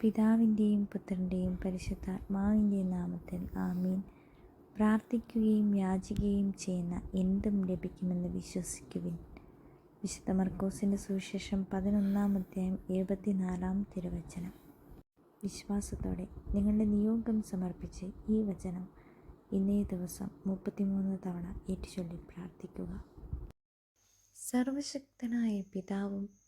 പിതാവിന്റെയും പുത്രന്റെയും പരിശുദ്ധാത്മാവിന്റെയും നാമത്തിൽ ആമീൻ. പ്രാർത്ഥിക്കുകയും യാചിക്കുകയും ചെയ്യുന്ന എന്തും ലഭിക്കുമെന്ന് വിശ്വസിക്കുവിൻ. വിശുദ്ധ മർക്കോസിന്റെ സുവിശേഷം പതിനൊന്നാം അധ്യായം എഴുപത്തിനാലാം തിരുവചനം. വിശ്വാസത്തോടെ നിങ്ങളുടെ നിയോഗം സമർപ്പിച്ച് ഈ വചനം ഇന്നേ ദിവസം മുപ്പത്തിമൂന്ന് തവണ ഏറ്റുചൊല്ലി പ്രാർത്ഥിക്കുക. സർവശക്തനായ പിതാവും